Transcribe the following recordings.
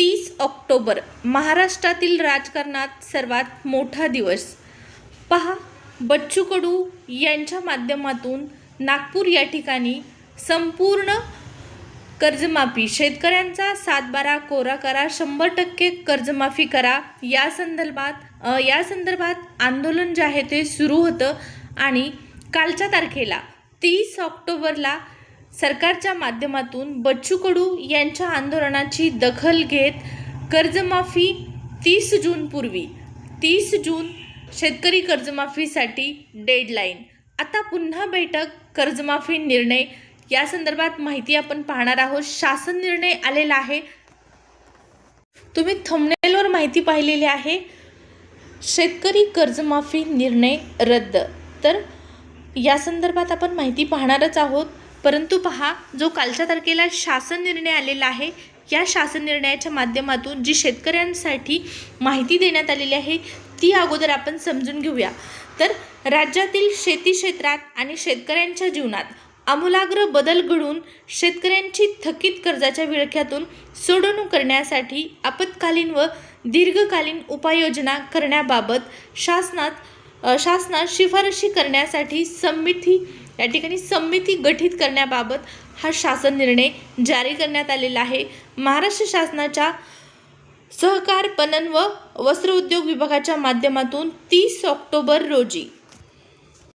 तीस ऑक्टोबर महाराष्ट्रातील राजकारणात सर्वात मोठा दिवस. पहा बच्चू कडू यांच्या माध्यमातून नागपूर या ठिकाणी संपूर्ण कर्जमाफी. शेतकऱ्यांचा सातबारा कोरा करा शंभर टक्के कर्जमाफी करा. या संदर्भात या संदर्भात आंदोलन जे आहे ते सुरू होतं आणि कालच्या तारखेला तीस ऑक्टोबरला सरकारच्या माध्यमातून बच्चू कडू यांच्या आंदोलनाची दखल घेत कर्जमाफी तीस जूनपूर्वी तीस जून शेतकरी कर्जमाफीसाठी डेडलाईन. आता पुन्हा बैठक कर्जमाफी निर्णय. या संदर्भात माहिती आपण पाहणार आहोत. शासन निर्णय आलेला आहे. तुम्ही थंबनेलवर माहिती पाहिलेली आहे. शेतकरी कर्जमाफी निर्णय रद्द. तर या संदर्भात आपण माहिती पाहणारच आहोत. परंतु पहा जो कालच्या तारखेला शासन निर्णय आलेला आहे या शासन निर्णयाच्या माध्यमातून जी शेतकऱ्यांसाठी माहिती देण्यात आलेली आहे ती अगोदर आपण समजून घेऊया. तर राज्यातील शेती क्षेत्रात आणि शेतकऱ्यांच्या जीवनात आमूलाग्र बदल घडून शेतकऱ्यांची थकीत कर्जाच्या विळख्यातून सोडवणूक करण्यासाठी आपत्कालीन व दीर्घकालीन उपाययोजना करण्याबाबत शासनात शासनात शिफारशी करण्यासाठी समिती या ठिकाणी समिती गठीत करण्याबाबत हा शासन निर्णय जारी करण्यात आलेला आहे. महाराष्ट्र शासनाच्या सहकार पणन व वस्त्र उद्योग विभागाच्या माध्यमातून तीस ऑक्टोबर रोजी.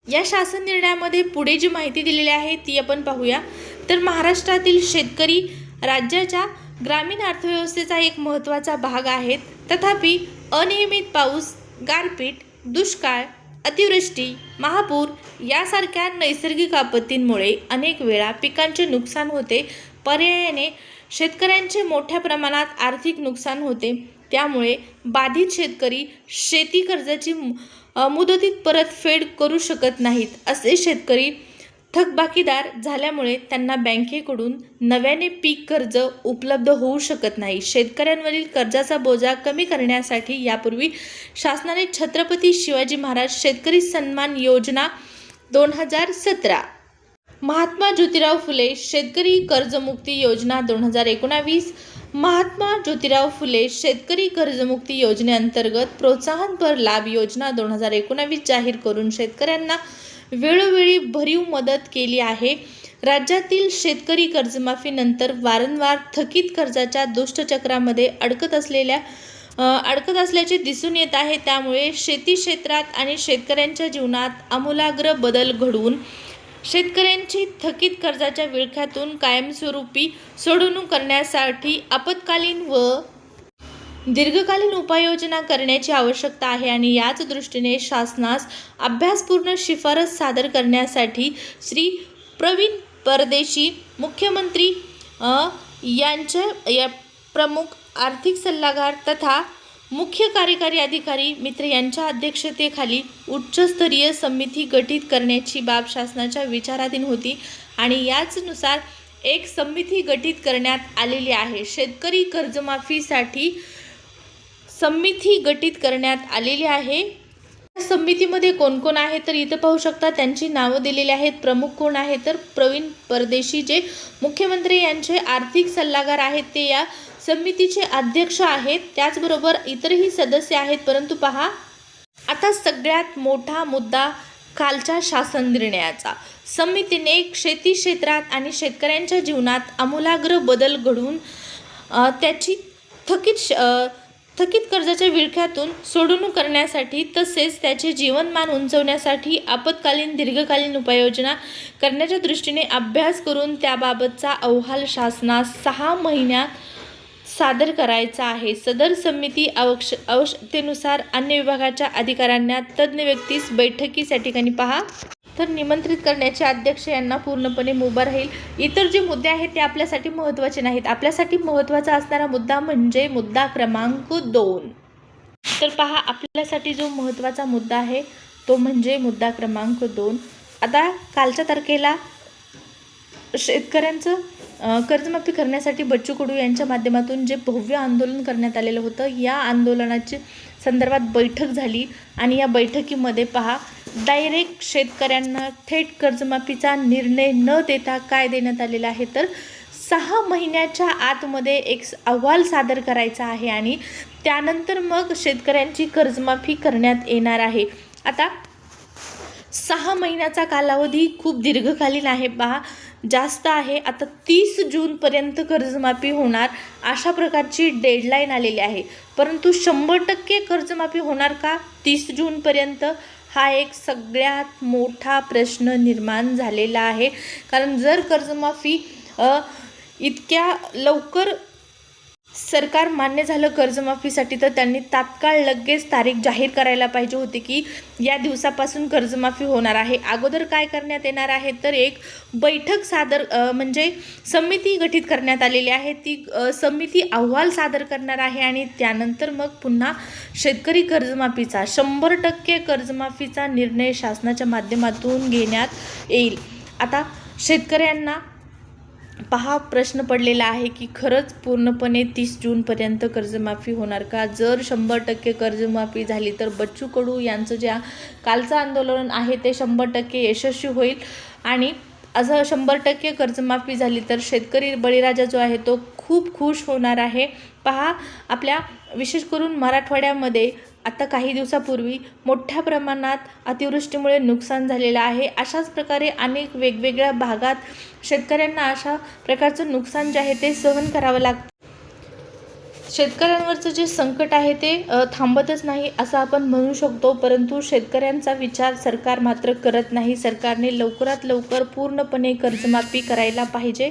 या शासन निर्णयामध्ये पुढे जी माहिती दिलेली आहे ती आपण पाहूया. तर महाराष्ट्रातील शेतकरी राज्याच्या ग्रामीण अर्थव्यवस्थेचा एक महत्त्वाचा भाग आहेत. तथापि अनियमित पाऊस गारपीट दुष्काळ अतिवृष्टी महापूर यासारख्या नैसर्गिक आपत्तींमुळे अनेक वेळा पिकांचे नुकसान होते. पर्यायाने शेतकऱ्यांचे मोठ्या प्रमाणात आर्थिक नुकसान होते. त्यामुळे बाधित शेतकरी शेती कर्जाची मुदतीत परतफेड करू शकत नाहीत असे शेतकरी थकबाकीदार झाल्यामुळे त्यांना बँकेकडून नव्याने पीक कर्ज उपलब्ध होऊ शकत नाही. शेतकऱ्यांवरील कर्जाचा बोजा कमी करण्यासाठी यापूर्वी शासनाने छत्रपती शिवाजी महाराज शेतकरी सन्मान योजना दोन हजार सतरा महात्मा ज्योतिराव फुले शेतकरी कर्जमुक्ती योजना दोन हजार एकोणावीस महात्मा ज्योतिराव फुले शेतकरी कर्जमुक्ती योजनेअंतर्गत प्रोत्साहनपर लाभ योजना दोन हजार एकोणावीस जाहीर करून शेतकऱ्यांना वेळोवेळी भरीव मदत केली आहे. राज्यातील शेतकरी कर्जमाफीनंतर वारंवार थकीत कर्जाच्या दुष्टचक्रामध्ये अडकत असलेल्या अडकत असल्याचे दिसून येत आहे. त्यामुळे शेती क्षेत्रात आणि शेतकऱ्यांच्या जीवनात आमूलाग्र बदल घडवून शेतकऱ्यांची थकीत कर्जाच्या विळख्यातून कायमस्वरूपी सोडवणूक करण्यासाठी आपत्कालीन व दीर्घकालीन उपाययोजना करण्याची आवश्यकता आहे आणि याच दृष्टीने शासनास अभ्यासपूर्ण शिफारस सादर करण्यासाठी श्री प्रवीण परदेशी मुख्यमंत्री यांच्या या प्रमुख आर्थिक सल्लागार तथा मुख्य कार्यकारी अधिकारी मित्र यांच्या अध्यक्षतेखाली उच्चस्तरीय समिती गठीत करण्याची बाब शासनाच्या विचाराधीन होती आणि याचनुसार एक समिती गठीत करण्यात आलेली आहे. शेतकरी कर्जमाफीसाठी समिती गठीत करण्यात आलेली आहे. समितीमध्ये कोण कोण आहे तर इथं पाहू शकता त्यांची नावं दिलेली आहेत. प्रमुख कोण आहे तर प्रवीण परदेशी जे मुख्यमंत्री यांचे आर्थिक सल्लागार आहेत ते या समितीचे अध्यक्ष आहेत. त्याचबरोबर इतरही सदस्य आहेत. परंतु पहा आता सगळ्यात मोठा मुद्दा कालच्या शासन निर्णयाचा. समितीने शेती क्षेत्रात आणि शेतकऱ्यांच्या जीवनात आमूलाग्र बदल घडवून त्याची थकीत श- थकीत कर्जाच्या विळख्यातून सोडवणूक करण्यासाठी तसेच त्याचे जीवनमान उंचवण्यासाठी आपत्कालीन दीर्घकालीन उपाययोजना करण्याच्या दृष्टीने अभ्यास करून त्याबाबतचा अहवाल शासनास सहा महिन्यात सादर करायचा आहे. सदर समिती आवश्य आवश्यकतेनुसार अन्य विभागाच्या अधिकाऱ्यांना तज्ज्ञ व्यक्तीस बैठकीस या ठिकाणी पहा. तर निमंत्रित करण्याचे अध्यक्ष यांना पूर्णपणे मुभा राहील. इतर जे मुद्दे आहेत ते आपल्यासाठी महत्त्वाचे नाहीत. आपल्यासाठी महत्त्वाचा असणारा मुद्दा म्हणजे मुद्दा क्रमांक दोन. तर पहा आपल्यासाठी जो महत्त्वाचा मुद्दा आहे तो म्हणजे मुद्दा क्रमांक दोन. आता कालच्या तारखेला शेतकऱ्यांचं कर्जमाफी करण्यासाठी बच्चू कडू यांच्या माध्यमातून जे भव्य आंदोलन करण्यात आलेलं होतं या आंदोलनाची संदर्भात बैठक झाली. आणि या बैठकीमध्ये पहा डायरेक्ट शेतकऱ्यांना थेट कर्जमाफीचा निर्णय न देता काय देण्यात आलेला आहे? तर सहा महिन्याच्या आतमध्ये एक अहवाल सादर करायचा आहे आणि त्यानंतर मग शेतकऱ्यांची कर्जमाफी करण्यात येणार आहे. आता सहा महिन्याचा कालावधी खूप दीर्घकालीन आहे पहा. जास्त आहे. आता तीस जूनपर्यंत कर्जमाफी होणार अशा प्रकारची डेडलाईन आलेली आहे. परंतु शंभर टक्के कर्जमाफी होणार का? तीस जूनपर्यंत हा एक सगळ्यात मोठा प्रश्न निर्माण झालेला आहे. कारण जर कर्जमाफी इतक्या लवकर सरकार मान्य झालं कर्जमाफीसाठी तर त्यांनी तात्काळ लगेच तारीख जाहीर करायला पाहिजे होती की या दिवसापासून कर्जमाफी होणार आहे. अगोदर काय करण्यात येणार आहे? तर एक बैठक सादर म्हणजे समिती गठीत करण्यात आलेली आहे. ती समिती अहवाल सादर करणार आहे आणि त्यानंतर मग पुन्हा शेतकरी कर्जमाफीचा शंभर टक्के कर्जमाफीचा निर्णय शासनाच्या माध्यमातून घेण्यात येईल. आता शेतकऱ्यांना पहा प्रश्न पडलेला आहे की खरंच पूर्णपणे तीस जूनपर्यंत कर्जमाफी होणार का? जर शंभर टक्के कर्जमाफी झाली तर बच्चू कडू यांचं ज्या कालचं आंदोलन आहे ते शंभर टक्के यशस्वी होईल. आणि असं शंभर टक्के कर्जमाफी झाली तर शेतकरी बळीराजा जो आहे तो खूप खुश होणार आहे. पहा आपल्या विशेष करून मराठवाड्यामध्ये आता काही दिवसापूर्वी मोठ्या प्रमाणात अतिवृष्टीमुळे नुकसान झालेलं आहे. अशाच प्रकारे अनेक वेगवेगळ्या भागात शेतकऱ्यांना अशा प्रकारचं नुकसान जे आहे ते सहन करावं लागतं. शेतकऱ्यांवरचं जे संकट आहे ते थांबतच नाही असं आपण म्हणू शकतो. परंतु शेतकऱ्यांचा विचार सरकार मात्र करत नाही. सरकारने लवकरात लवकर पूर्णपणे कर्जमाफी करायला पाहिजे.